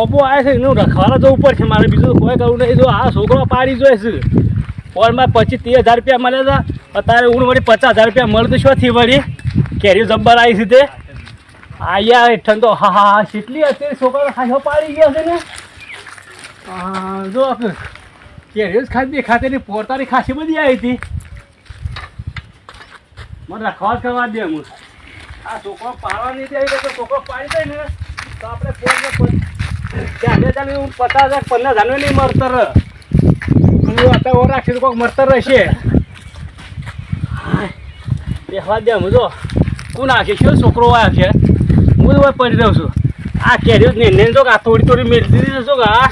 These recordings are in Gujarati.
ઓબો આવે છે, એનું રખવાના ઉપર છે મારે બીજું કોઈ કરવું નહીં. જો આ છોકરો પાડી જોઈએ છે. પોરમાં પછી ત્રીસ હજાર રૂપિયા મળે છે અત્યારે હું વળી પચાસ હજાર રૂપિયા મળતું શોથી વળી કેરી જબ્બર આવી છે તે. આયા હેઠળ તો હા હા હા કેટલી અત્યારે છોકરો ખાસો પાડી ગયો છે ને? જો કેરીઓ ખાતે ખાતેની પોતાની ખાસી બધી આવી હતી. મને રખવાડ કરવા દે હું આ છોકરો પાડવા નહીં દે તો છોકરો પાડી દે ને. તો આપણે ફોન ચાલે ચાલે હું પચાસ હજાર, પંદર હજાર નહીં મરતર હું ઓર રાખીશ કોઈક મરતર રહેશે. દેખવા દે હું જો. કોણ નાખી કયો છોકરો આ છે. હું તો પડી રહ્યો છું. આ કેરીઓ ને જો આ થોડી થોડી મેળવી દીધી છે કે આ.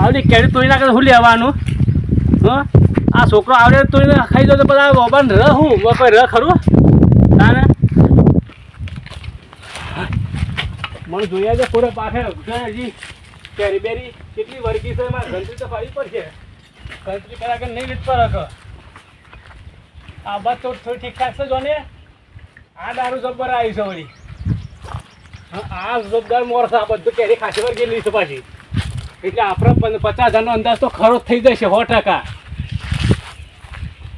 આવડી કેરી તોડી નાખે શું લેવાનું? હા? આ છોકરો આવડે તોડીને ખાઈ દો તો બધા બાબાને રહ હું? કોઈ રહ ખરું? તાને મને જોયા છે પૂરે પાસે હજી. કેરી બેરી કેટલી વર્ગી છે એમાં? ગંદકી તો ફાવી પડશે. ગંદકી કરા કે નહીં પર હક આ બસ તો થોડી ઠીકઠાક છે જોને. આ દારૂ જબ્બર આવી છે વળી. આ જબ્બર મોર છે, આ બધું કેરી ખાસી પર ગયેલી છે પાછી. એટલે આપણે પચાસ હજારનો અંદાજ તો ખરો જ થઈ જશે, સો ટકા.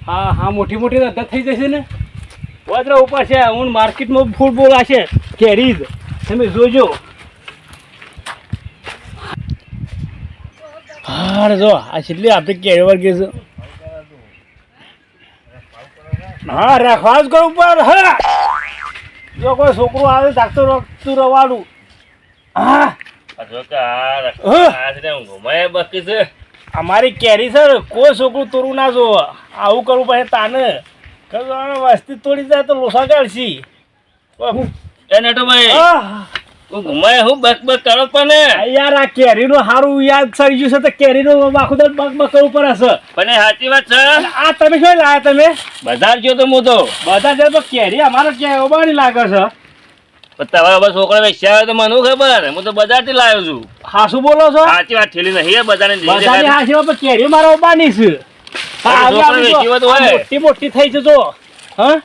હા હા, મોટી મોટી અંદાજ થઈ જશે ને? વજ્ર ઉપર છે હું માર્કેટમાં ફૂલ બોલાશે કેરી જ તમે જોજો. હા જો, આ છેલ્લી આપણે કેરી વર્ગી છે. હા, રાખવા જ કરો ઉપર હા! જો કોઈ છોકરું આવે રખતું રવાડું. હા! અમારી કેરી સર કોઈ છોકરું તોરું ના જો આવું કરવું પડે તાને. વસ્તી તોડી જાય તો લોસા કાઢશી. એ નેટુભાઈ આહ! હું. ઘુમાય હું બક બક કરો પણ યાર આ કેરીનું સારું યાદ સરી ગયું છે તો કેરીનું આખું તો બક બક કરવું પડે છે. પણ સાચી વાત છે. આ તમે શું લાયા તમે? બજાર ગયો તો તો. જણ તો કેરી અમારે ક્યાં ઓબાની લાગે છે. તમારા છોકરા વેચ્યા તો મને ખબર હું તો બજારથી લાવ્યો છું. હાસું બોલો છો? સાચી વાત થેલી નહીં બજારની હાસીમાં પણ કેરી મારે ઓબાની છે. મોટી મોટી થઈ છે જો હા?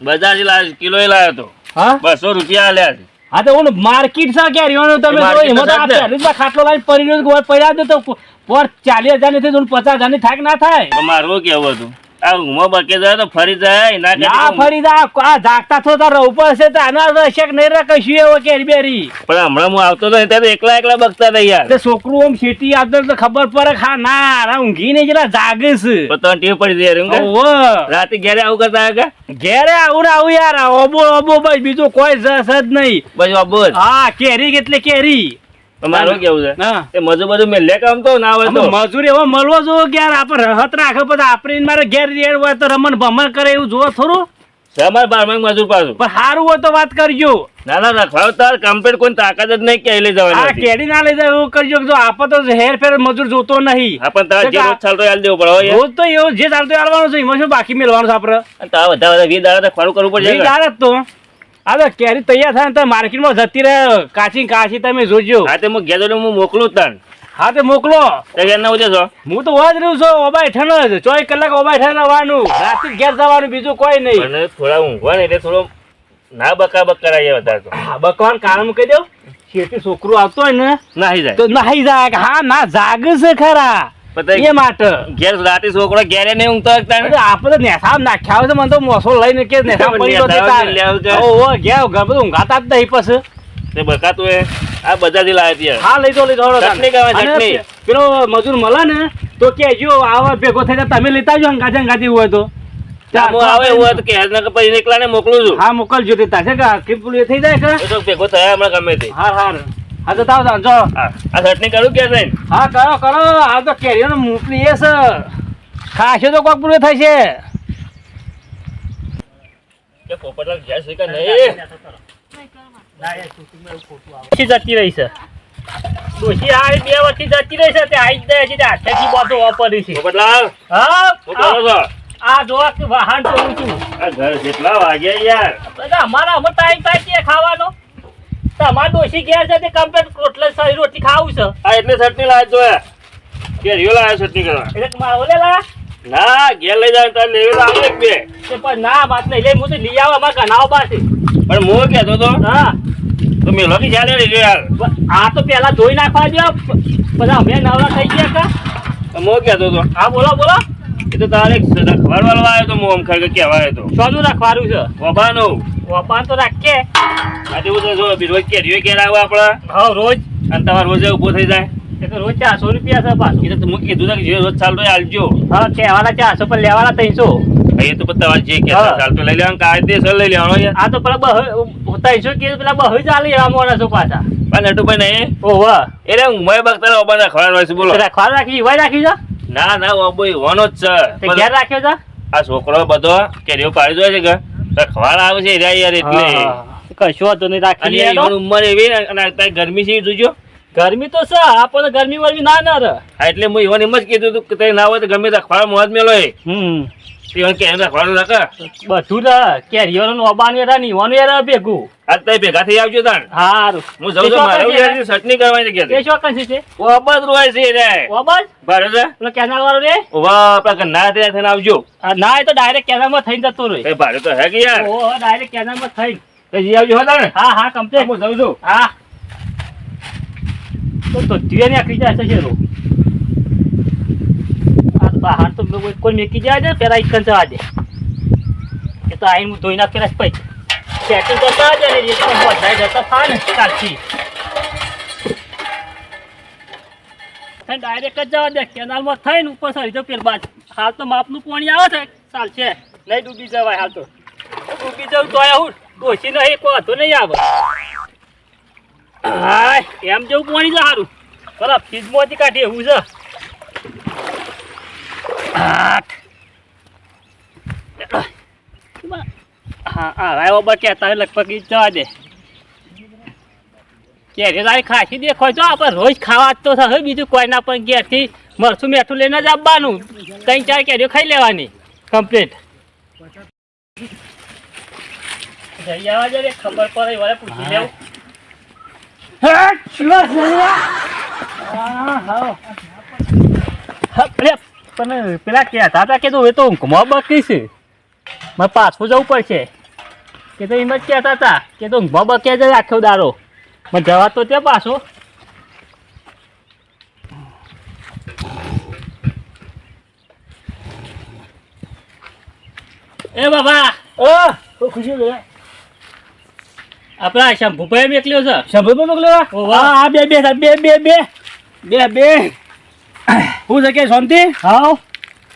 બજારથી લાવ્યો કિલો એ લાવ્યો તો. હા? બસો રૂપિયા આલ્યા છે. હા તો હું માર્કેટ છે કેરીઓનું તમે ખાટલો લાવીને પડી રહ્યો પડ્યા તો પર ચાલીસ હજારની થઈ પચાસ હજારની થાય? ના થાય મારું કેવું હતું? આ ઊંઘમાં બકે જાય તો ફરી જાય ના ના ફરી જા આ જાગતા થો તાર રહું પડશે તો આના રહેશે નહીં રહે કશું એવો કેરી બેરી પણ હમણાં હું આવતો હતો ત્યારે તો એકલા એકલા બકતા હતા યાર. તે છોકરું આમ શેટી આવતો તો ખબર પડે હા ના આ ઊંઘી નહીં જરા જાગે છે પણ તને ટેવ પડી જાય એમ કે? રાતે ઘેરે આવું કરતા કે? ઘેરે આવું ને આવું યાર ઓબો ઓબો બીજું કોઈ જસ જ નહીં. બસ હા કેરી એટલે કેરી. પણ મારું કેવું છે? એ મજૂર બધું મેં લે કામ તો ના હોય તો. મજૂર એવો મળવો જો કે યાર આપણે રહત રાખે પછી આપણે મારે ઘેર રેડ હોય તો રમણ ભમણ કરે એવું જોવો થોડું. અમારે બારમાઈ મજૂર પાછું. પણ સારું હોય તો વાત કરજો. ના ના રખવાવ તાર કમ્પ્લેટ કોઈ તાકાત જ નહીં કે લઈ આ જવાની કેરી ના લઈ જાય એવું કરજો જો આપ તો હેર ફેર મજૂર જોતો નહીં. હા પણ તારા જે રોજ ચાલતો હાલ દેવું પડે રોજ તો એવું જે ચાલતું આવવાનું છે એમાં શું બાકી મેળવાનું છે આપણે તારા બધા બધા વીસ દાડા તો ખોરું કરવું પડશે વીસ દાડા તો. આ તો કેરી તૈયાર થાય ને તો માર્કેટમાં જતી રહે. કાચી કાચી તમે જોજો. હા તો હું ઘેર હું મોકલું તન. હા તે મોકલો. તો ઘેર ના ઉજે છો હું તો વાજ રહ્યું છું ઓબા ઠન જ. ચોવીસ કલાક ઓબા ઠન આવવાનું રાતે ઘેર જવાનું બીજું કોઈ નહીં. થોડા ઊંઘવા ને એટલે થોડો ના બકા બકા કરાય વધારે તો. હા, બકવાન કારણ કહી દઉં. છોકરું આવતો હોય ને નાહી જાય. તો નાહી જાય. હા ના જાગ છે ખરા. એ માટે. ઘેર રાતે છોકરો ઘેરે નહીં ઊંઘતો હોય તાણે. અરે આપણે નેસામ નાખ્યા હોય છે મને તો મોસો લઈને કે નેસામ પડી ગયો નેસામ લઈને લેવું છે. ઓ ઘેર ઘર બધું ઊંઘાતા જ નહીં પછી. તે બકાતું એ આ બજારથી લાવ્યા છીએ હા લઈ દો લઈ દો ચટણી ખાવા, ચટણી. પેલો મજૂર મળે ને તો કેજો આવા ભેગો થઈ જાય તમે લેતા જો અંગાજે અંગાજી હોય તો. આવે એવું તો કે પછી એકલાને મોકલું છું. હા મોકલજો તે તાશે કે આખી થઈ જાય કે? ભેગો થયા હમણાં ગમે તે. હા હાર. હા તો તાવ જાણ છો આ ચટણી કરું કે છે હા કરો કરો. આ તો કેરીઓને મોકલી એ છે ખાશે તો કોક પૂરું થશે. કે પોપટલાલ ઘેર છે કે નહીં? જતી રહી છે. હારી બે વર્ષથી જતી રહી છે તે આવી જ જાય છે તે હાથેથી બધું વાપરી છે. પોપટલાલ? હા શું આ- જોવા કે વાહન જોઉં છું. આ ઘર કેટલા વાગ્યા યાર. બધા અમારા અમે ટાઈમ થાય છે ખાવાનો. તમારા ડોશી ઘેર છે તે કમ્પ્લેટ રોટલે સારી રોટી ખાવું છે. આ એટલે ચટણી લાવ જોયા. કેરીઓ લાવ્યો ચટણી કરવા. એટલે તમારે ઓલે લા ના ઘેર લઈ જાય તારે લેવી આવે એક બે. પણ ના વાત નહીં લે હું તો લઈ આવા અમારા ઘનાઓ પાસે. પણ મો કહેતો તો હા. તો મેલો કે ચાલે લેજો યાર આ તો પેલા ધોઈ નાખવા દો બધા અમે નવરા થઈ ગયા કા તો હું કહેતો તો હા બોલો બોલો. એ તો તારે રખવાડવાળો આવ્યો તો મો આમ ખરેખર કહેવાય તો. સોનું રખવાડું છે? વબાનો. વપાન તો રાખીએ. આજે તો જો રોજ કેરીઓ ઘેર આવે આપણા. હા રોજ. અને તમારે રોજે ઊભો થઈ જાય. એ તો રોજ ચારસો રૂપિયા છે પાછું. એ તો હું કીધું કે જે રોજ ચાલતો હોય આલજો. હા કહેવાના ચારસો પણ લેવાના ત્રણસો. એ તો બધા તમારે જે કે ચાલતો લઈ લેવાનું કાયદેસર લઈ લેવાનો યાર આ તો પેલા બહ ત્રણસો કે પેલા બહુ ચાલે એવા છો પાછા. પણ નટુભાઈ નહીં. ઓહો. એટલે મેં બગતા ઓબા રખવાડવા છે બોલો. રાખવા રાખી વાય રાખી જા ના ના ઓબો વનો જ તે છે ઘેર રાખ્યો છે? આ છોકરો બધો કેરીઓ પાડી દો છે કે રખવાડ આવે છે એરિયા યાર એટલે. કશું હતું નહીં રાખી. ઉંમર એવી અને ગરમી છે જોજો. ગરમી તો છે આપણને ગરમી વરમી ના ના રે એટલે હું ઈવન એમ જ કીધું તું કે તે ના હોય તો ગમે રખવાડ મોજ મેલો હમ. ઈવન કે રખવાડું રાખે. બધું રે કેરીઓનું નોબાનું એરા નીવાનું એરા ભેગું. આજ ભેગા થઈ આવજો તાણ. હારું. હું જઉં છું મારે યાર ચટણી કરવાની એ જગ્યાએ શું કંસી છે ઓબા રોય છે રે. ઓબજ બરાબર છે પેલો કેનાલ વાળો રે? ઓવા આપણા ઘરના ત્યાં થઈને આવજો. ના એ તો ડાયરેક્ટ કેનાલમાં થઈને જતો રહે. કઈ ભાડે તો હે કે યાર? ઓહો ડાયરેક્ટ કેનાલમાં થઈને. તો જી આવજો હો તાણ. હા હા કમ્પ્લેટ હું જઉં છું. હા. તો તો ધીરે ને આખી જાય છે રો તો. બહાર તો કોઈ મેકી જાય છે, પેલા એક જવા દે. એ તો આઈને હું ધોઈ નાખ પેલા પછી સેટિંગ કરતા જ ને, એ જતા થાય ને ચાલથી ડાયરેક્ટ જ જવા દે, કેનાલમાં થઈને ઉપર સરી પેલ બાદ હાલ તો માપનું પાણી આવે છે ચાલશે નહીં ડૂબી જવાય હાલ તો. ડૂબી જવું તો આવું ડોસી નહીં, કોઈ હતો નહીં આવે. હાય, એમ જેવું પાણી સારું બરાબર ફ્રીજમાંથી કાઢી એવું છે આઠ. હા હા આવ્યો બા કહેતા હોય લગભગ જવા દે. કેરી તારી ખાસી દેખો જો આપણે રોજ ખાવા તો થશે બીજું કોઈ ના પણ ઘેરથી મરસું મેઠું લઈને જ આવવાનું. ત્રણ ચાર કેરીઓ ખાઈ લેવાની કમ્પ્લીટ જઈ આવવા જરે ખબર પડે વળે પૂછી લેવું. હા, અરે, પણ પેલા કહેતા હતા કે તું એ તો ઊંઘમાં બકી છે. મારે પાછું જવું પડશે. કે તો એમ જ કહેતા હતા કે તો ઊંઘમાં બક્યા જ આખો દારો મને જવા તો ત્યાં પાછો. એ બાબા. ઓ ખુશી ગયા આપણા શંભુભાઈ મોકલ્યો છે. શંભુભાઈ મોકલ્યો. હા બે બે બે બે બે. બે બે. હું છે કે શાંતિ? હાવ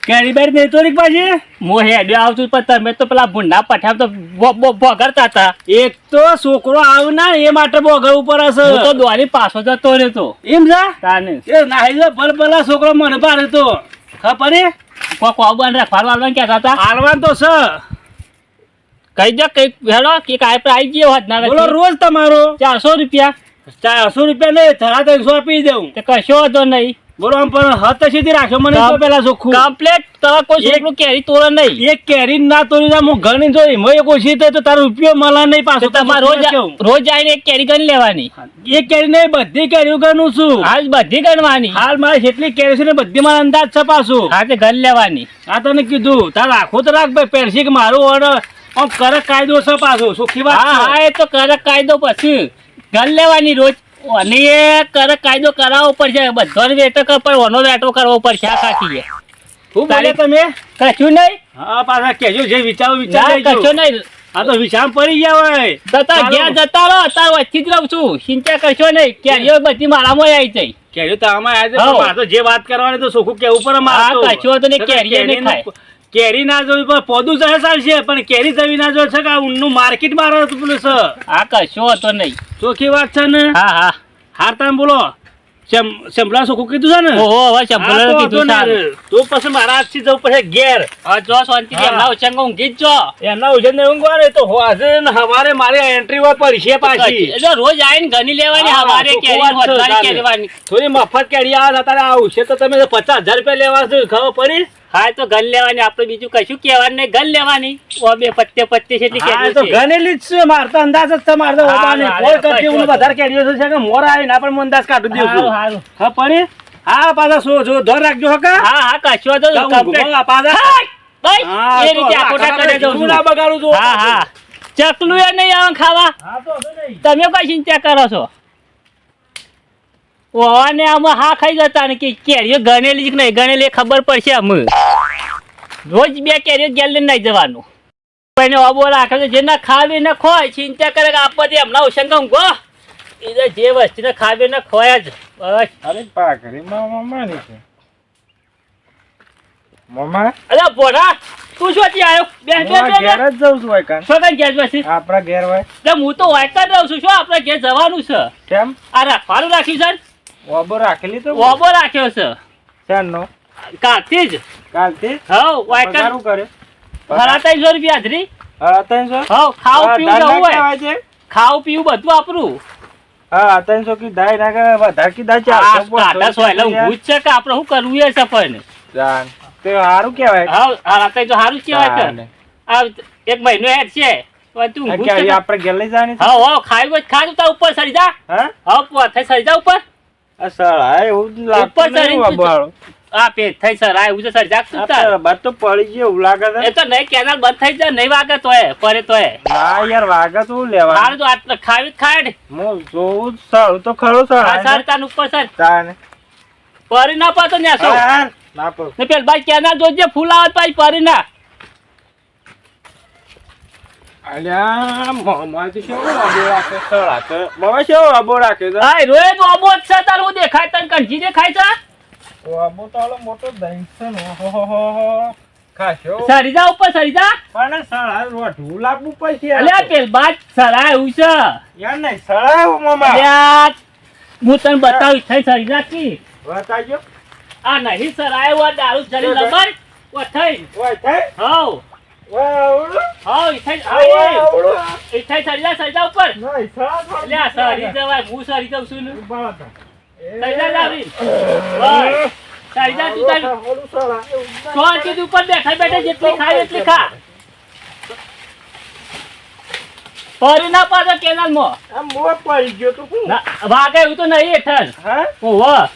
કેરી બેરી નહીં તો પાછી? હું હેડ્યો આવતું પણ તમે તો પેલા ભૂંડા પઠામ તો ભોગરતા હતા. એક તો છોકરો આવ ના એ માટે બોગર ઉપર હશે. તો દ્વારી પાછો જતો રહેતો. એમ જા તાને. એ નાહી ભલ ભલા છોકરો મને પાડે તો. ખબર હે? કોઈ કોબન રાખવાનું વાળવાનું કહેતા હતા. હાલવાન તો છે. કઈ દે કઈ હેડો કે કાય પર આવી ગયો હોત ના બોલો રોજ તમારો. ચારસો રૂપિયા. ચારસો રૂપિયા નહીં થરા ત્રણસો આપી દઉં તે કશો હતો નહીં. બોલો આમ પણ હત સીધી રાખ્યો મને તો પેલા ચોખ્ખું. કમ્પ્લેટ તારા કોઈ એક- કેરી તોડે નહીં. એક કેરી ના દે હું ઘણી જોઈ મેં એક ઓછી તો તારો રૂપિયો મળે નહીં પાછો. તમારે રોજ રોજ આવીને એક કેરી ગણી લેવાની. એક કેરી નહીં બધી કેરીઓ ગણું છું. હાલ બધી ગણવાની. હાલ મારે જેટલી કેરી છે ને બધી મારા અંદાજ છે પાછું. હા તે ગણ લેવાની. આ તને કીધું તાર રાખો તો રાખ ભાઈ પેરસી કે મારું ઓર્ડર આમ કડક કાયદો છે પાછો સુખી વાત હા એ તો કડક કાયદો પછી. ગણ લેવાની રોજ. અને એ કાયદો કરાવવો પડશે. બધો વેટો કર પણ ઓનો વેટો કરવો પડશે આ ખાતી શું બોલે તમે? કશું નહીં? હા પાછા કેજો જે વિચારો વિચાર કશું નહીં. આ તો વિશામ પડી ગયા હોય. જતા ગયા જતા રહો તાર વચ્ચે જ રહું છું. ચિંતા કરશો નહીં. કેરીઓ બધી મારામાં આવી જઈ કેરીઓ તો આમાં. પણ તો જે વાત કરવાની તો સુખું કેવું પર મારે તો. હા, કશું તો નહીં, કેરીઓ નહીં ખાય. કેરી ના જોવી પણ પોદું જશે છે પણ કેરી જવી ના જોઈ છે કે ઊનનું માર્કેટ મારે પેલું છે? આ કશું હતો નહીં. ચોખ્ખી વાત છે ને? હા હા. હાર તમે બોલો શેમલા સુખું કીધું છે ને? ઓહો હવે હા, કીધું છે તો પછી મારા આજથી જવું પડે ઘેર. હવે જો શાંતિથી હા. એમના ઉછંગ ઊંઘી જ જો. એમના ઉછેન ને ઊંઘવા રે તો આજે ને હવારે મારી એન્ટ્રી હોય પડશે પાછી. એટલે રોજ આવીને ગણી લેવાની હવારે કેરી થોડી મફત કેરી આવે અત્યારે છે તો તમે પચાસ હજાર રૂપિયા લેવા છો ખબર પડી? હા તો ગણ લેવાની આપણે બીજું કશું કહેવાનું નહીં. ગણ લેવાની. ઓ બે પત્તે પત્તે છે એટલી હા, તો. ગણેલી જ છે મારે તો અંદાજ જ છે મારે તો ઓબાને. હા, કરતી હું વધારે કેરીઓ છે કે મોરા આવીને આપણે હું અંદાજ કાઢી દઉં છું હારું. હા પણ હા પાછા શું જો ધોર રાખજો હકા હા હા કશો તો કમ્પ્લીટ. પાછા. ભાઈ એ રીતે આ આ કરે જો હું ના બગાડું છું. હા હા. ચકલું એ નહીં આવે ખાવા. હા તો હશે નહીં. તમે કઈ ચિંતા કરો છો? ઓને આમ હા ખાઈ જતા ને કે કેરીઓ ગણેલી જ નહીં ગણેલી ખબર પડશે અમે રોજ બે કેરીઓ ગેલ નહીં જવાનું. પણ અબો રાખે છે જેના ખાવી ને ખોય ચિંતા કરે કે આપવાથી એમના ઉશંગમ ગો એ જે વસ્તુને ખાવી ને ખોય જ. બસ. અરે પાકરી મામા ની છે. મમ્મા? અરે ભોળા તું શું આવ્યો બે બે બે ઘેર જ જઉં છું કાન શું કઈ ઘેર પછી? આપણા ઘેર હોય. તો હું તો વાયકા જ રહું છું શું? આપણે ઘેર જવાનું છે. કેમ? આ રાખવાનું રાખ્યું છે ઓબો રાખેલી તો ઓબો રાખ્યો છે. શાનનો? કાલથી જ. કાલથી હવ વાયકા શું કરે? ભરા ત્રણસો રૂપિયા હાજરી? હા ત્રણસો? હવ ખાવ પીવું જવું હોય. ખાવું પીવું બધું આપણું હા ત્રણસો કી દાય નાખે વધારે કી દાય આ ચારસો સો એટલે ઊભું જ છે કે આપણે શું કરવું એ જાન તે સારું કહેવાય. હવ સાડા ત્રણસો સારું કહેવાય કે આ એક મહિનો હેડ છે તો આપણે જવાની ખાઈ તો ઉપર સરી જા. હા? હવ સરી જા ઉપર. આ એવું ઉપર લાગતું નહીં ચડીને વાબાળો. આ પે થઈ સર આ એવું છે સરી જા શું તાર આ બાદ તો પડી ગયો એવું લાગે એ તો નહીં કેનાલ બંધ થઈ જાય નહીં વાગે તોય પરે તોય. ના યાર વાગે તો લેવા હારું તો આટલે ખાવી ને. હું જોઉં જ તો ખરો આ સર તાન ઉપર સર. તાને. પરી ના પાતો હા. ના પડું. ને પેલ ભાઈ કેનાલ જોજે ફૂલ આવત ભાઈ પરી ના. અલ્યા મોમાથી કેવો આબો રાખે સળા તો બાબા કેવો આબો રાખે છે હાય રોજ ઓબો જ છે તારું દેખાય તને કંજી દેખાય છે આબો તો ઓલો મોટો દહીં છે ને ઓહોહોહો. ખાશો સરી જા ઉપર સરી જા પણ સળા રોઢું લાગવું પડશે અલ્યા પેલ બાદ સરાય એવું છે યાર નહીં સળા મામા અલ્યા હું તને બતાવીશ થઈ સરી જા કી બતાજો આ નહીં સરાય એવા દારૂ ચડી લબર ઓ થઈ ઓય થઈ હવ ઓય ઈથાઈ હવ ઈ થઈ ઓય આય ઓળો ઈ થઈ સરી જા સરી જા ઉપર નહીં સળા અલ્યા સરી જવાય હું સરી જાઉં છું ને. ઊભા હતા. સરી જા જાવી ઓય તું તારી. ઓલું સળા એવું ના. ઉપર બેઠા બેઠા જેટલી ખાય એટલી ખા. ફરી ના પાછો કેનાલમાં આ મોં પડી ગયો તો વાગે એવું તો નહીં હેઠળ. હા?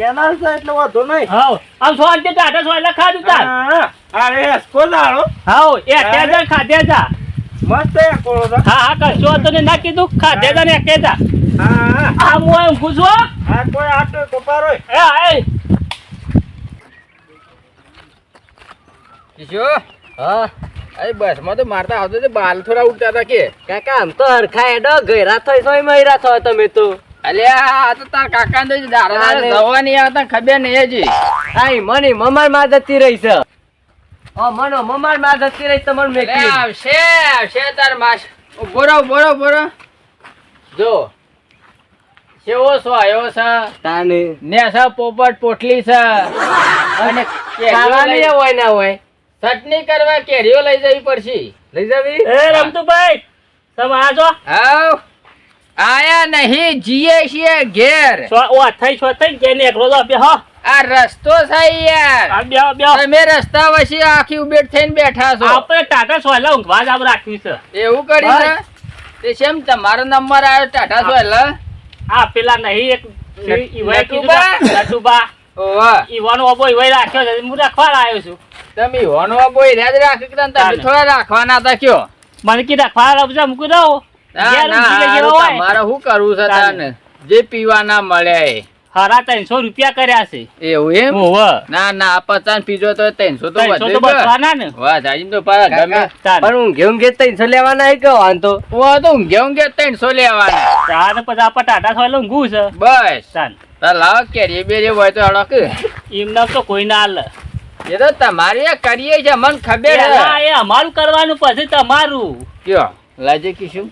કેનાલ છે એટલે વાંધો નહીં. હાવ આમ ટાટા એટલે ખાધું તાર હા, અરે એસકો હાવ એ અત્યારે જા. મસ્ત. હા હા કશો તો ને ના કીધું ખાધે જા ને એકે જા. હા આ હું એમ કોઈ આટો કપારો એ એ. કિશો હા. અરે બસમાં તો મારતા આવતો તો બાલ થોડા ઉડતા હતા કે. કાકા આમ તો હરખા એડો ગયરા થઈ સોય મયરા થો તમે તો. અલ્યા તો તાર કાકા તો દાડા દાડા અરે. દવા નહીં આવતા ખબર નહીં હજી. આઈ મને મમારમાં જતી રહી છે. ઓ મનો મમારમાં જતી રહી તમને મેં કીધું આવશે આવશે તાર માસ. બોરો બોરો બોરો. જો. સેવો સો આવ્યો છે? તાને. ને છે પોપટ પોટલી છે? અને ખાવાની હોય ના હોય. ચટણી કરવા કેરીઓ લઈ જવી પડશે. લઈ જવી? એ રમતુભાઈ તમે આ જો. આવ. આયા નહીં જીએ છીએ ઘેર. ઓ થઈ છો થઈ કે ને એકલો બે હો આ રસ્તો છે યાર. તમે રસ્તા વચ્ચે આખી ઉભેટ થઈને બેઠા છો. આપણે ટાટા સોયલા ઊંઘવા જ રાખ્યું છે. એવું કર્યું છે? તે શેમ તમારો નંબર આવ્યો ટાટા સોલ હા પેલા નહીં એક ઈવાય કીધું નટુબા? ઓવા ઈવાનો અબો ઈવાય રાખ્યો છે હું રાખવા આવ્યો છું. તમે હોનવા બોય રહ્યા જ રાખી કે તમે થોડા રાખવાના હતા કયો? મને કી રાખવા લાવજો મૂકી દઉં તમારે શું કરવું છે તને? જે પીવાના મળ્યા હારા ત્રણસો રૂપિયા કર્યા છે. એવું એમ? ના ના આ પચાસ પીજો તો ત્રણસો તો ત્રણસો તો વધે બચવાના ને. વાહ જાજી તો પાછા ગમે. પણ ઊંઘે ઊંઘે ત્રણસો લેવાના હે કે વાંધો? ઓ તો ઊંઘે ઊંઘે ત્રણસો લેવાના. ચાર પછી આપણે ટાટા ખાવા ઊંઘું છે. બસ. તાર. લાવ કેરી બેરી હોય તો હડક એમને તો કોઈ ના લે એ તો તમારે કરીએ છે મને ખબર એ અમારું કરવાનું પછી તમારું. કયો? લાજે કીશું?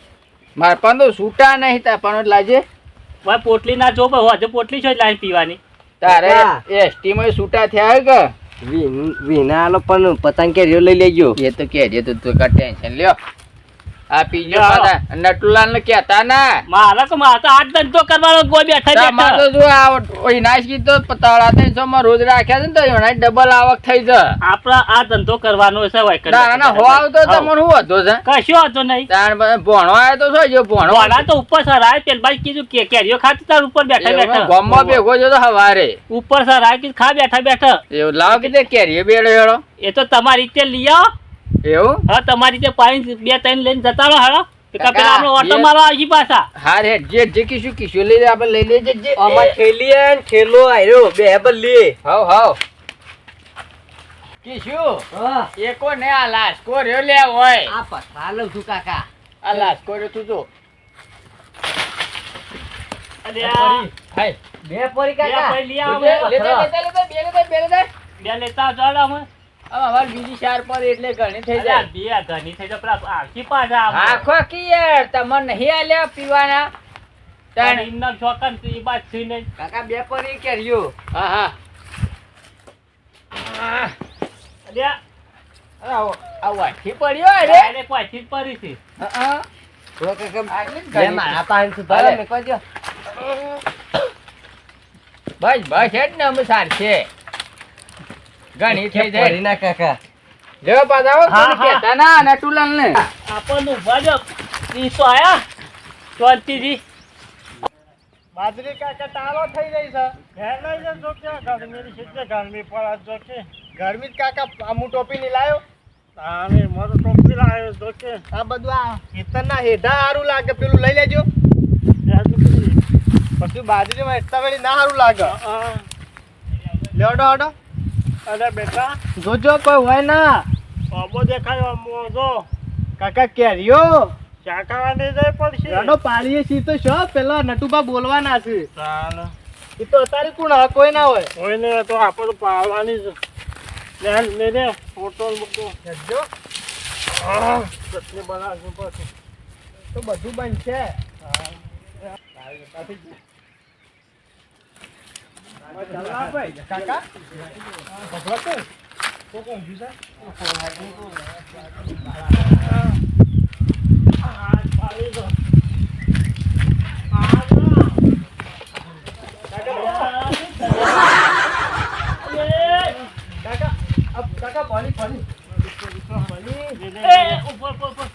માર પણ તો છૂટા નહીં તા પણ લાજે ભાઈ પોટલી ના જો ભાઈ હોજે પોટલી છે લાઈન પીવાની. તારે. એસટી માં છૂટા થયા કે? વિના પણ પતંગ કેરીઓ લઈ લેજો. એ તો કે તો તું કા ટેન્શન લ્યો. આ પીજો હા. નટુલાલ ને કેતા ના મારા કે મારે આઠ ધંધો કરવાનો ગોય બેઠા તમારે તો જો આ ઓય નાસકી તો તળા ત્રણસો માં રોજ રાખ્યા છે ને તો એના ડબલ આવક થઈ છે. આપડા આ ધંધો કરવાનો છે હો આવતો તમને હતો છે? કશો હતો નહીં. બધા ભણો આવ્યો તો શું જો ભણો તો ઉપર સરાય તેલ ભાઈ કીધું કે કેરીઓ ખાતી તાર ઉપર બેઠા બેઠા. ગામમાં ભેગો છો તો હવારે. ઉપર સરાય કીધું ખા બેઠા બેઠા. એવું લાવ કે કેરીઓ બેડો એ તો તમારી રીતે લઈ આવો એવું હા તમારી જે પાણી બે ત્રણ લઈને જતા રહો હાલો કે કાકા, પેલા આપણે ઓટો મારવા આવી પાછા હાર હેડ જે જે કીશું કીશું લઈ આપણે લઈ લેજે જે અમાર ઠેલી ને ઠેલો આયરો બે હેબલ લે હાવ હાવ કીશું હા એકો ને આ લાસ્કો રહ્યો લે હોય આ પથરા લઉં છું કાકા આ લાસ્કો રહ્યો તું જો બે પરી કાકા ભાઈ લઈ આવો લેતા બે લેતા લેતા બે લેતા બે લેતા બે અમે હવે અમાર બીજી ચાર પર એટલે ઘણી થઈ જાય બે ઘરની થઈ જાય પેલા આખી પાછા આખો કી યાર તમને નહીં આલ્યા પીવાના અને તાણ એમના છોકરાને તો એ બાદ નહીં. કાકા બે પરી કેરીઓ હા હા અરે આ આવો આ પડ્યો અરે વાંચી પડી છે. હા, હા. કાકા. મારા. મેં બસ બસ હેડ ને અમે સાર છે ઘણી થઈ જાય. ના કાકા. લેવો પાછા આવો હા, કેતા ના અને ટુલન ને આપણને ઊભા જો. ઈ તો આયા? શાંતિથી. બાજરી કાકા તારો થઈ ગઈ છે. ઘેર લઈ જજો કે ગરમી છે કે ગરમી પડે જો કે ગરમી જ કાકા આમુ ટોપી ની લાયો. તાને મારો ટોપી લાયો જો કે આ બધું આ ખેતરના હેઠા સારું લાગે પેલું લઈ લેજો. પછી. બાજરીમાં એટલા વેળી ના સારું લાગે. લેવડો હડો. અરે બેટા જોજો કોઈ હોય ના. બાબો દેખાયો મોજો કાકા કેરીઓ? ચાકાવાની જાય પડશે. રડો પાડીએ છીએ તો શો? પેલા નટુબા બોલવાના છે. એ તો અત્યારે કોણ હા કોઈ ના હોય. હોય ને તો આપણે પાડવાની છે લે લે લે ફોટો મૂકો. જો ચટણી બનાવશું પછી. તો બધું બનશે. હા. કાકા પાણી પાણી એ, ઉપર, ઉપર, ઉપર.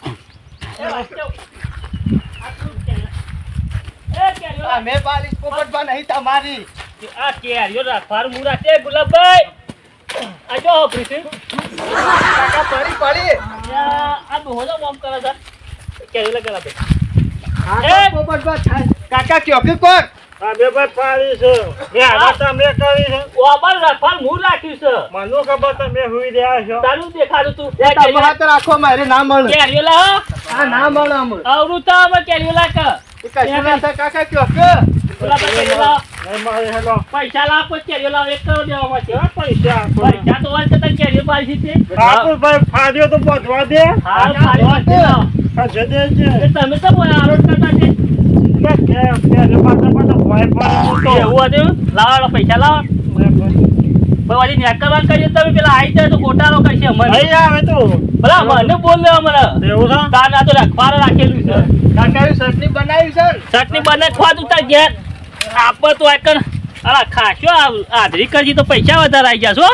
એ, વાંચો. આટલું નહીં તમારી આ કેરીઓ રાખવાનું હું રાખે ગુલાબભાઈ. આ જો પ્રીતિ. કાકા પડી પડી. આ આ ડોહો મોમ કરે છે. બે કાકા કયો કે કોણ અમે ભાઈ પાડી છે. મેં આવા તમે કરી છે. ઓબર રાખવાનું હું રાખ્યું છે. મને ખબર તમે હુઈ રહ્યા છો? તારું દેખાડું તું. એ તમે હાથ રાખો મારે ના મળે. કેરીઓ લાવો. આ ના મળે અમે અવરું અમે કેરીઓ લાગ એ કશું ના થાય. કાકા કયો કે પૈસા લાવો કેરીઓ લાવો એક કરોડ દેવામાં છે પૈસા પૈસા તો હોય તો કેરીઓ પાછી છે ઠાકોરભાઈ ફાડ્યો તો બધવા દે હા મારી છે લાવો. આ જડે છે એ તમે તો આરોપ કરતા છે કે કે કે પાછા પાછા ભોય પાડે એવું હતું લાવો પૈસા લાવો પછી નેટ કરીએ તમે પેલા આવી જાય તો ગોટાળો કરશે મને આવે તો ભલા મને બોલ લે મને એવું છે? તાર ના તો રાખવાનું રાખેલું છે. કાકાએ ચટણી બનાવી છે ચટણી બને ખવા તું તાર ઘેર. આપણે તો કર અલા ખાશો હાજરી કરજી તો પૈસા વધારે આવી જશો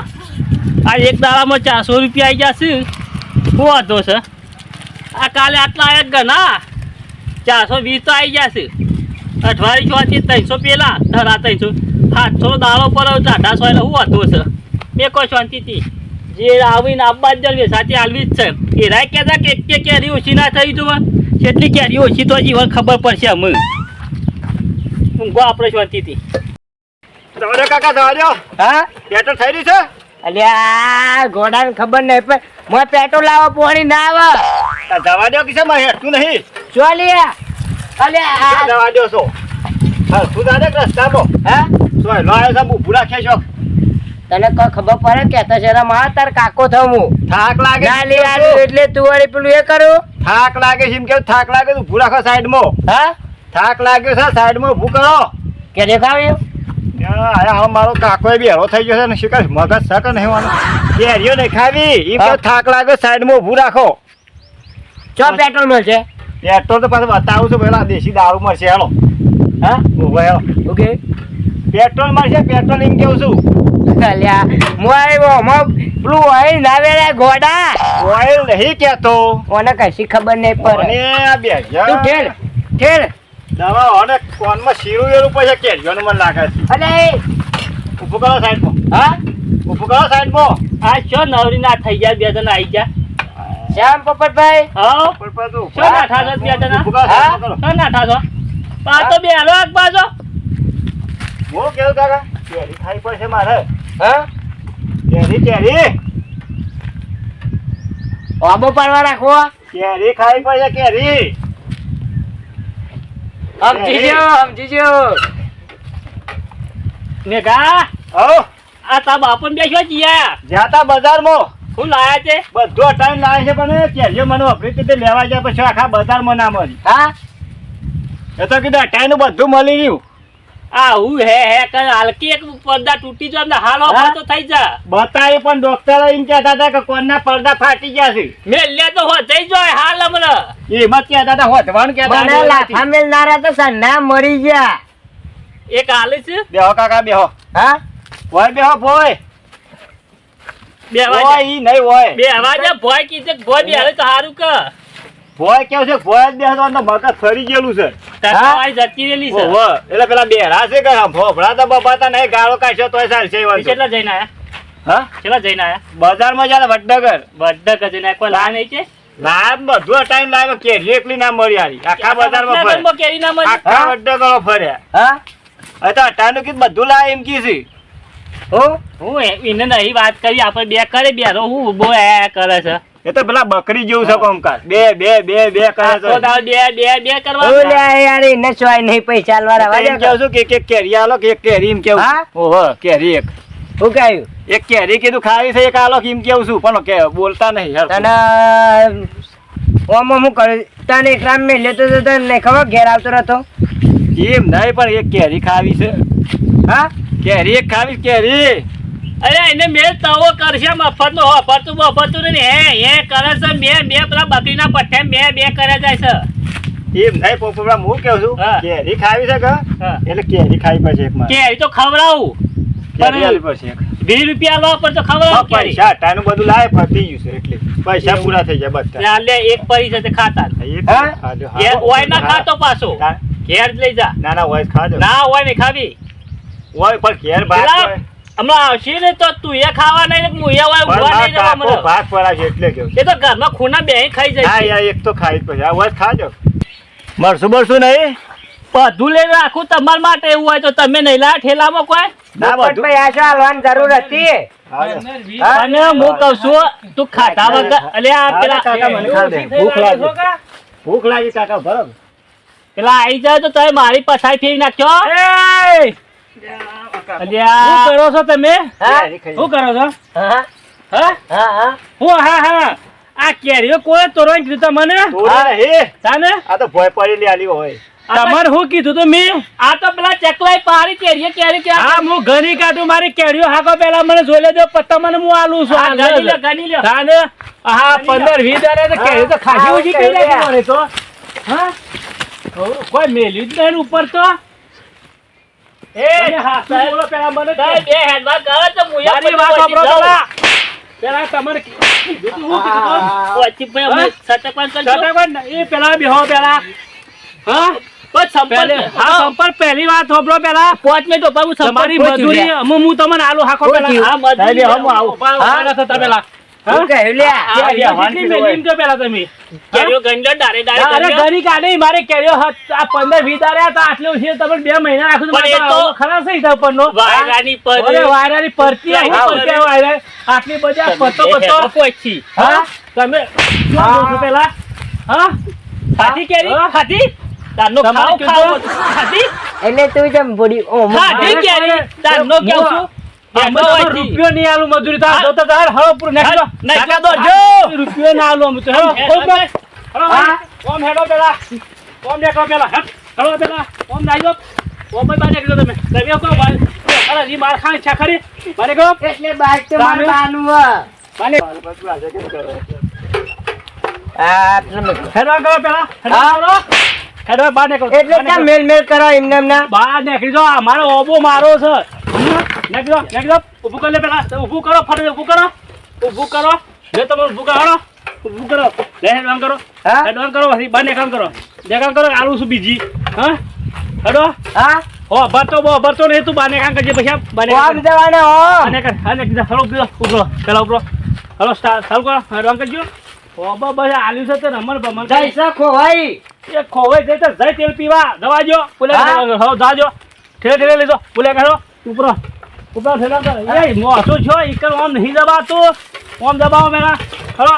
આ એક દાડામાં ચારસો રૂપિયા આવી જશે. શું વાંધો છે. આ કાલે આટલા આવ્યા ગણા ચારસો વીસ તો આવી જશે. અઠવાડિયે છથી ત્રણસો પેલા ધરા ત્રણસો. સાતસો દાડો પર અઢારસો એટલે શું વાંધો છે? મેં કોઈ શાંતિથી. જે આવીને આપવા જ સાથે આલવી જ છે. એ રાય કે કેરી ઓછી ના થઈ જુઓ કેટલી કેરી ઓછી તો હજી ખબર પડશે અમે ઊંઘો આપણે શાંતિથી જવા દો કાકા જવા દો હા? પેટ્રોલ થઈ રહ્યું છે? અલ્યા ઘોડાને ખબર નહીં પણ મને પેટ્રોલ લાવો પોણી ના આવે. દવા જવા દો કિસે માં હેઠું નહીં? ચોલિયા અલ્યા આ- જવા દો છો? હા શું જાણે રસ્તામાં હા? શું હેલો આવ્યો છે ઊભું રાખે છો? તને કોઈ ખબર પડે કે તો શરમમાં તાર કાકો થઉં હું. થાક લાગે ના લે એટલે તું વળી પેલું એ કરું. થાક લાગે છે એમ કેવું થાક લાગે તો ઊભું રાખો સાઈડમાં. હા? થાક લાગ્યો છે સાઈડમાં ઊભું કરો. કે દેખાવ્યું ત્યાં મારો કાકો બી હેરો થઈ ગયો છે ને શિકાર મગજ સક નહીં વાનું કેરીઓ નહીં ખાવી એ તો થાક લાગ્યો સાઈડમાં ઊભું રાખો. ચો પેટ્રોલ મળશે? પેટ્રોલ તો પાછું બતાવું છું પેલા દેશી દારૂ મળશે હેલો. હા? ઊભો હેલો. ઓકે. પેટ્રોલ મળશે પેટ્રોલ એમ કેવું છું. અલ્યા હું આવ્યો મો પેલું ના નાવેલા ગોડા. ઓઇલ નહીં કેતો ઓને કશી ખબર નહીં પડે. તું ઠેર ઠેર દવા અને કોનમાં શીરું વેરું પછી કેરીઓનું મને લાગે છે. કરો સાઈડમાં. હા? ઊભું કરો સાઈડમાં. આ છો નવરી ના થઈ ગયા બે જણા આવી ગયા? શ્યામ પોપટભાઈ? હા પર તું. શું ના બે જણા? કરો શું ના પાછો બે હાલો આગ પાછો હું કેવું કાકા? કેરી ખાઈ પડશે મારે. હા? કેરી કેરી. આબો પાડવા રાખો કેરી ખાઈ પડશે કેરી. સમજી ગયો સમજી ગયો મેઘા હો? આ તા બાપન બેસ્યો જીયા? જાતા બજારમાં. શું લાયા છે? બધો ટાઈમ લાવે છે પણ કેરીઓ મને વપરી રીતે લેવા જાય પછી આખા બજારમાં ના મળી હા? એ તો કીધું અટાઈનું બધું મળી રહ્યું આ હું હે હે કર હલકી એક પડદા તૂટી જાય ને હાલ તો થઈ જા બતાવી પણ ડોક્ટર એમ કહેતા હતા કે કોણના પડદા ફાટી ગયા છે. મેં લે તો હો થઈ જાય હાલ હમણાં. એમાં કહેતા હતા હોતવાનું કહેતા મને લાફા મેલનારા તો સન્ના મરી ગયા. એક હાલે છે? બેહો કાકા બેહો. હા? ભોય બેહો ભોય. બે અવાજ નહીં હોય. બે અવાજ ભોય કીધે ભોય બે હાલે તો સારું કે. ભોય કેવું છે? ભોય જ બેસવાનું તો મગજ ફરી ગયેલું છે. તમારી જતી રહેલી છે. ઓહો એટલે પેલા બેરા છે કે ભોભળા તો બપાતા નહીં ગાળો કાઢશો તોય સારું છે. કેટલા જઈને આયા? હા? કેટલા જઈને આયા? બજારમાં જાય વડનગર. બધા જઈને કોઈ લા નહીં છે ના બધું ટાઈમ લાવ્યો કેરી એકલી ના મળી હારી. આખા બજારમાં ફર્યા. કેરી ના મળી? આખા વડનગરો ફર્યા. હા? હવે તો અટાણું કીધું બધું લાવે એમ કી છે. હું? હું? એને નહીં વાત કરી આપણે બે કરે બે રો હું ઊભો એ કરે છે. એ તો પેલા બકરી જેવું છે કોમકાજ. બે બે બે બે કરે છે. બે બે બે કરવા ઓલે યાર એને સોય નહીં પૈસા લવારા એમ કહું છું કે એક એક કેરી આલો કે એક કેરી એમ કેવું હા? ઓહો કેરી એક. હું કહ્યું એક કેરી કીધું ખાવી છે એક આલો કેમ એમ કેવું છું. પણ કે બોલતા નહીં યાર તને ઓમાં હું કરું. તને એટલા મેં લેતો તો તને નહીં ખબર? ઘેર આવતો રહેતો. એમ નહીં પણ એક કેરી ખાવી છે. હા? કેરી એક ખાવી કેરી. અરે એને મેં તવો કરશે મફત નો મફત તું મફત તું ને હે હે કરે છે મેં બે પેલા બકરીના પઠ્ઠે મેં બે કરે જાય છે. એમ નહીં પોપડા હું કેવું છું કેરી ખાવી છે કે? એટલે કેરી ખાવી પડશે એક મારે. કેરી તો ખવડાવું વીસ રૂપિયા લો પર તો ખવડાવું કેરી. પૈસા અટાણું બધું લાવે પતી ગયું છે એટલે. પૈસા પૂરા થઈ જાય બધા. લે લે એક પરી છે તે ખાતા હા. ઓય ના ખાતો પાછો. ઘેર લઈ જા. ના ના હોય ખાજો ના હોય ને ખાવી. હોય પણ ઘેર હોય. હમણાં આવશે ને તો તું એ ખાવા નહીં ને હું એ હોય ઊભા નહીં જવા મને ભાત પડાશે એટલે કે. એ તો ઘરમાં ખૂના બે ખાઈ જાય હા. યાર એક તો ખાઈ પછી. આ ખાજો. મરશું બરશું નહીં? બધું લઈને રાખું તમારા માટે એવું હોય તો તમે નહીં લાયા ઠેલામાં કોઈ? ના બધું. પોપટભાઈ આ શું જરૂર હતી. અને હું કહું છું તું ખાતા વગર અલે આ પેલા કાકા મને ખાવા દે. ભૂખ લાગી. ભૂખ લાગી કાકા બરાબર. પેલા આઈ જાય તો તમે મારી પછાઈ ફેરી નાખ્યો અલ્યા. શું કરો છો તમે? હા? કેરી ખાઈ. શું કરો છો? હા હા. હા? હા હું. હા હા આ કેરીઓ કોને તોરવાનું કીધું તમને તોડી તાને? આ તો ભોય પડેલી આલી હોય તમારે શું કીધું તું મેં? આ તો પેલા ચકલાઈ પારી કેરીએ કેરી કે હા હું ઘણી કાઢું મારી કેરીઓ હાકો પેલા મને જોઈ લેજો પત્તા મને હું આલું છું. આ લે. તાને? હા પંદર વીસ દાડા તો કેરી તો ખાસી ઓછી કરી નાખી તો. હા? કોઈ મેલ્યું જ નહીં ઉપર તો? પહેલે હા વાત સાંભળો પેલા. પાંચ હું સંપર્ક તમારી મજૂરી. હું તમને આલુ હાકો પેલા? હા, મજૂરી. હમ આવું. પેલા. આટલું છે તમે બે મહિના રાખું પણ એ તો ખરા છે હિસાબ પરનો વાયરાની પરી. અરે વાયરાની પરતી આ હા, શું પરતી આ વાયરા? આટલી બધી હેડમાં પહોંચી. હા તમે પેલા હા ખાધી કેરી? ખાધી? તારનો ખાવ ખાવ. ખાધી? એટલે તું જેમ બોડી ઓ ખાધી કેરી? તારનો કેવું છું? રૂપિયો નહીં આલું મજૂરી તાર તો તાર હળો પૂરું નાખી દો. હા, નાખી કાકા દો, જો. રૂપિયો ના આલું અમે તો હેડો હેડ, કોઈ હેડ. હેડો હા. ઓમ હેડો પેલા. ઓમ દેખો પેલા હેડ પેલા. ઓમ નાઈ ઓમ જ બાર નાખી તમે. તમે કહો ભાઈ અરે જી માર ખાન છે ખરી. મારે કહો એટલે બાઈક તો મારે બાનું હ. મારે બધું આજે કેમ કરો? આ તમે- કરો પેલા. હેડવા હા? કરો હેડવા એટલે બહાર મેલ મેલ કરો એમને એમના? બહાર નીકળી જાઓ. મારો ઓબો મારો છે. નીકળી જાઓ નીકળી જાઓ ઊભું કરી લે પેલા. ઊભું કરો ફરી ઊભું કરો. ઊભું કરો. લે તમે ઊભું કરો ઊભું કરો. લે હેડવાન કરો. હા? હેડવાન કરો પછી બહાર નીકળ કરો. નીકળ કરો આલું છું બીજી. હા? હેડો. હા? હો ભરતો બો ભરતો નહીં તું બાને કામ કરજે પછી બાને કોમ જવાના હો. બાને કર હા ને હલો ઉભરો ઉભરો પેલા ઉભરો હલો ચાલુ કરો. હેડવાન કરજો. ઓ બા બસ આલ્યું છે તે રમણ ભમણ. જૈસા ખોવાઈ. એ ખોવાઈ જાય તો. જઈ તેલ પીવા. દવા જો પુલે હા? જાજો. ઠેલે ઠેલે લીધો પુલે કરો ઉપરો ઉપરો ઠેલા એ મોસો છો ઈકર ઓમ નહીં દબાતું. ઓમ દબાવો મેલા. ખરો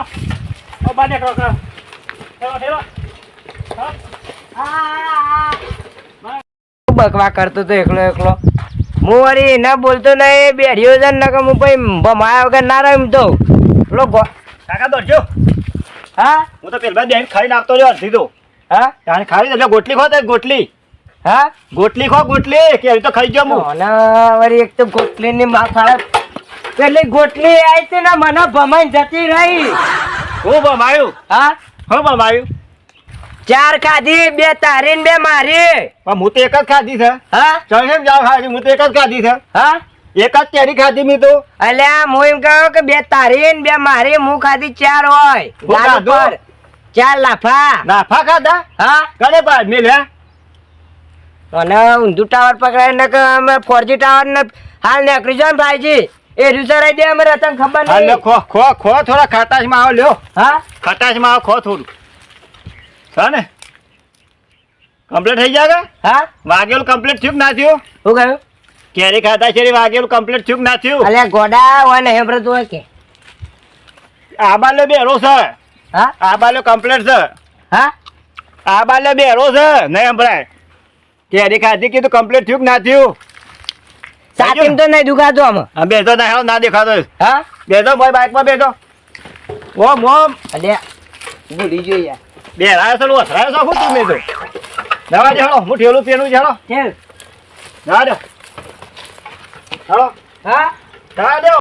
ઓ બાને કરો કરો. ઠેલો ઠેલો બકવા કરતો તો એકલો એકલો. હું વળી ના બોલતો નહીં બેઠ્યો છે ને હું ભાઈ ભમાયા વગર ના રમ તો. પેલો કાકા દોડજો. હા? હું તો પેલા બેન ખાઈને આપતો જો અડધી તો હા ખાઈ એટલે ગોટલી ખો તે ગોટલી. હા? ગોટલી ખો ગોટલી. કેરી તો ખાઈ જમો હું. અને એક તો ગોટલી ની માથા પેલી ગોટલી આવી હતી ને મને ભમાઈ જતી રહી. હું ભમાયું? હા? હું બમાયું ચાર ખાધી બે તારી ને બે મારી. પણ હું તો એક જ ખાધી છે. હા? ચણે જાવ ખાધી હું તો એક જ ખાધી છે. હા? એક જ કેરી ખાધી મી તો. અલ્યા હું એમ કહ્યું કે બે તારી ને બે મારી હું ખાધી ચાર હોય. હું ચાર લાફા. લાફા ખાધા? હા? કરે ભાઈ મેલ્યા અને ઊંધું ટાવર પકડાય ને કે અમે ફોરજી ટાવર ને હાલ નીકળી જાય ભાઈજી. એ રિઝરાઈ દે અમે રતન ખબર નહીં. ખો ખો ખો થોડા ખટાશમાં આવો લ્યો. હા? ખટાશમાં આવો ખો થોડું. હા ને? કમ્પ્લીટ થઈ જાય હા? વાગેલું કમ્પ્લીટ થયું ના થયું? શું કહ્યું? કેરી ખાતા શેરી વાગેલું કમ્પ્લીટ થયું ના થયું? અલ્યા ગોડા હોય ને હેમરત હોય કે? આ બાલે બેરો છે. હા? આ બાલે કમ્પ્લીટ છે. હા? આ બાલે બેરો છે નહીં સંભળાય. કેરી ખાધી કીધું કમ્પ્લીટ થયું કે ના થયું? સાચીમ તો નહીં દુખાતો આમાં. હા બેસો ના ના દેખાતો. હા? બેસો ભાઈ બાઇકમાં બેસો ઓમ ઓમ. અલે ભૂલી ગયો યાર. બે રાયો છો અથરાયો છો શું તમે તો? દવા દેડો હું ઠેલું પેલું હેલો ચલ જવા દો હેલો. હા? દવા દો